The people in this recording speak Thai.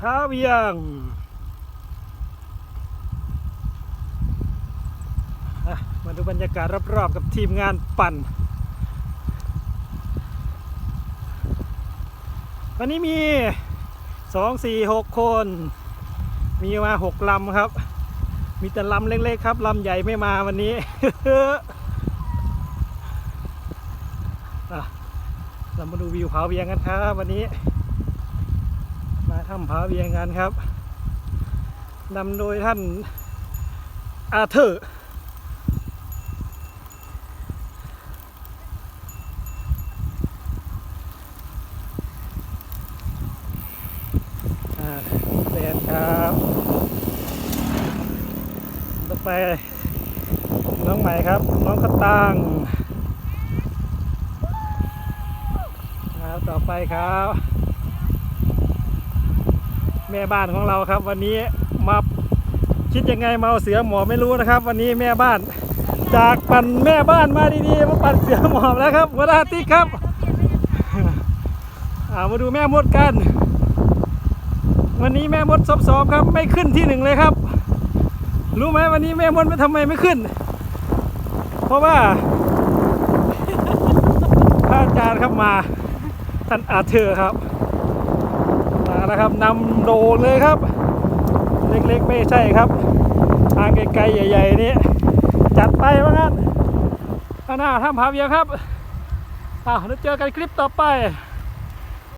พาเวียงมาดูบรรยากาศรอบๆกับทีมงานปั่น วันนี้มีสองสี่หกคน มีมาหกลำครับ มีแต่ลำเล็กๆครับ ลำใหญ่ไม่มาวันนี้อะเรามาดูวิวผาเวียงกันครับวันนี้ ถ้ำผาเวียงกันครับนำโดยท่านอาเธอร์อ่าแฟนครับต่อไปน้องใหม่ครับ น้องกระตังครับต่อไปครับ แม่บ้านของเราครับ วันนี้มาคิดยังไงมาเอาเสือหมอบไม่รู้นะครับ วันนี้แม่บ้าน จากปั่นแม่บ้านมาดีๆมาปั่นเสือหมอบแล้วครับวราติกครับามาดูแม่มดกัน วันนี้แม่มดซอบครับ ไม่ขึ้นที่หนึ่งเลยครับ รู้ไหมวันนี้แม่มดไม่ทำไมไม่ขึ้น เพราะว่าพระอาจารย์ครับมาท่านอาเธอร์ครับ นะครับนำโดเลยครับ เล็กๆไม่ใช่ครับ ทางไกลๆใหญ่ ๆ นี้ จัดไปว่างั้นหน้าถ้ำผาเวียงครับอ้าวแล้วเจอกันคลิปต่อไป